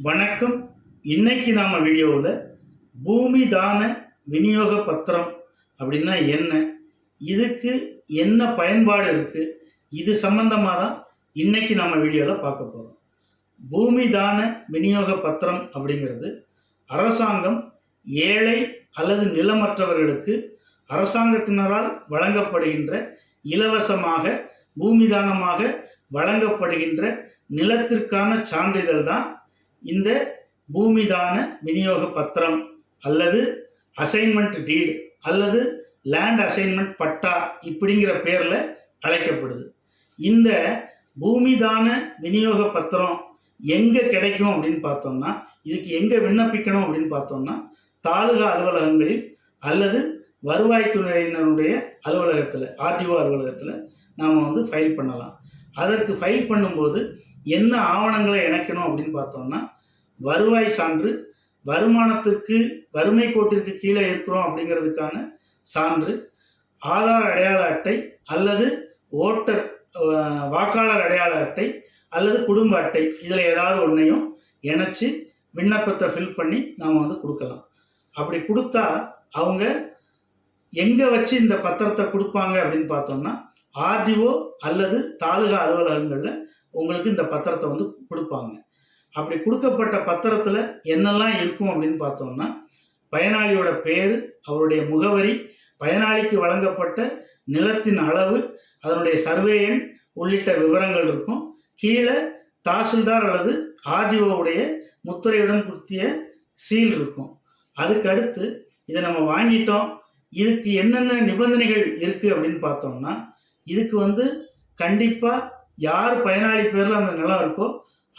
வணக்கம். இன்னைக்கு நாம் வீடியோவில் பூமி தான விநியோக பத்திரம் அப்படின்னா என்ன? இதுக்கு என்ன பயன்பாடு இருக்குது இது சம்பந்தமாக தான் இன்னைக்கு நம்ம வீடியோவில் பார்க்க போகிறோம் பூமி தான விநியோக பத்திரம் அப்படிங்கிறது அரசாங்கம் ஏழை அல்லது நிலமற்றவர்களுக்கு அரசாங்கத்தினரால் வழங்கப்படுகின்ற இலவசமாக பூமி தானமாக வழங்கப்படுகின்ற நிலத்திற்கான சான்றிதழ் தான் இந்த பூமிதான விநியோக பத்திரம் அல்லது அசைன்மெண்ட் டீடு அல்லது லேண்ட் அசைன்மெண்ட் பட்டா இப்படிங்கிற பேரில் அழைக்கப்படுது. இந்த பூமிதான விநியோக பத்திரம் எங்கே கிடைக்கும் அப்படின்னு பார்த்தோம்னா இதுக்கு எங்கே விண்ணப்பிக்கணும் அப்படின்னு பார்த்தோம்னா தாலுகா அலுவலகங்களில் அல்லது வருவாய்த்துறையினருடைய அலுவலகத்தில் ஆர்டிஓ அலுவலகத்தில் நாம் வந்து ஃபைல் பண்ணலாம். அதற்கு ஃபைல் பண்ணும்போது என்ன ஆவணங்களை இணைக்கணும் அப்படின்னு பார்த்தோம்னா வருவாய் சான்று வருமானத்திற்கு வறுமை கோட்டிற்கு கீழே இருக்கிறோம் அப்படிங்கிறதுக்கான சான்று. ஆதார் அடையாள அட்டை அல்லது ஓட்டர் வாக்காளர் அடையாள அட்டை அல்லது குடும்ப அட்டை. இதில் ஏதாவது ஒன்றையும் இணைச்சி விண்ணப்பத்தை ஃபில் பண்ணி நாம் வந்து கொடுக்கலாம். அப்படி கொடுத்தா அவங்க எங்கே வச்சு இந்த பத்திரத்தை கொடுப்பாங்க அப்படின்னு பார்த்தோம்னா ஆர்டிஓ அல்லது தாலுகா அலுவலகங்களில் உங்களுக்கு இந்த பத்திரத்தை வந்து கொடுப்பாங்க. அப்படி கொடுக்கப்பட்ட பத்திரத்தில் என்னெல்லாம் இருக்கும் அப்படின்னு பார்த்தோம்னா பயனாளியோட பேர் அவருடைய முகவரி பயனாளிக்கு வழங்கப்பட்ட நிலத்தின் அளவு அதனுடைய சர்வே எண் உள்ளிட்ட விவரங்கள் இருக்கும். கீழே தாசில்தார் அல்லது ஆர்டிஓவுடைய முத்திரையுடன் குத்திய சீல் இருக்கும். அதுக்கு அடுத்து இதை நம்ம வாங்கிட்டோம். இதுக்கு என்னென்ன நிபந்தனைகள் இருக்குது அப்படின்னு பார்த்தோம்னா இதுக்கு வந்து கண்டிப்பாக யார் பயனாளி பேரில் அந்த நிலம் இருக்கோ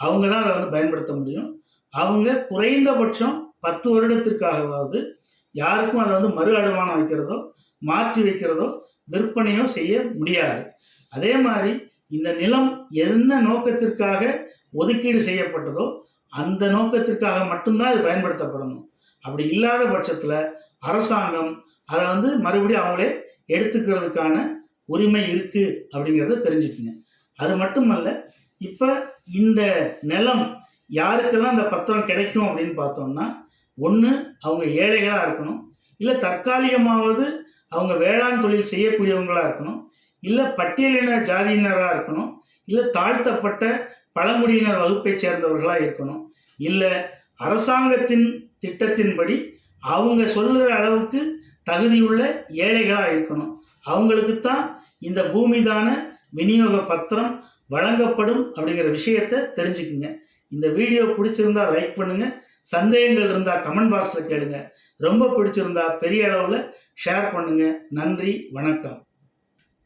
அவங்க தான் அதை வந்து பயன்படுத்த முடியும். அவங்க குறைந்தபட்சம் பத்து வருடத்திற்காகவாவது யாருக்கும் அதை வந்து மறு அடமானம் வைக்கிறதோ மாற்றி வைக்கிறதோ விற்பனையோ செய்ய முடியாது. அதே மாதிரி இந்த நிலம் என்ன நோக்கத்திற்காக ஒதுக்கீடு செய்யப்பட்டதோ அந்த நோக்கத்திற்காக மட்டும்தான் இது பயன்படுத்தப்படணும். அப்படி இல்லாத பட்சத்தில் அரசாங்கம் அதை வந்து மறுபடியும் அவங்களே எடுத்துக்கிறதுக்கான உரிமை இருக்குது அப்படிங்கிறத தெரிஞ்சுக்கங்க. அது மட்டுமல்ல இப்போ இந்த நிலம் யாருக்கெல்லாம் இந்த பத்திரம் கிடைக்கும் அப்படின்னு பார்த்தோம்னா ஒன்று அவங்க ஏழைகளாக இருக்கணும். இல்லை தற்காலிகமாவது அவங்க வேளாண் தொழில் செய்யக்கூடியவங்களாக இருக்கணும். இல்லை பட்டியலின ஜாதியினராக இருக்கணும். இல்லை தாழ்த்தப்பட்ட பழங்குடியினர் வகுப்பைச் சேர்ந்தவர்களாக இருக்கணும். இல்லை அரசாங்கத்தின் திட்டத்தின்படி அவங்க சொல்கிற அளவுக்கு தகுதியுள்ள ஏழைகளாக இருக்கணும். அவங்களுக்கு தான் இந்த பூமிதான விநியோக பத்திரம் வழங்கப்படும் அப்படிங்கிற விஷயத்தை தெரிஞ்சுக்குங்க. இந்த வீடியோ பிடிச்சிருந்தா லைக் பண்ணுங்க. சந்தேகங்கள் இருந்தால் கமெண்ட் பாக்ஸில் கேளுங்க. ரொம்ப பிடிச்சிருந்தா பெரிய அளவில் ஷேர் பண்ணுங்க. நன்றி வணக்கம்.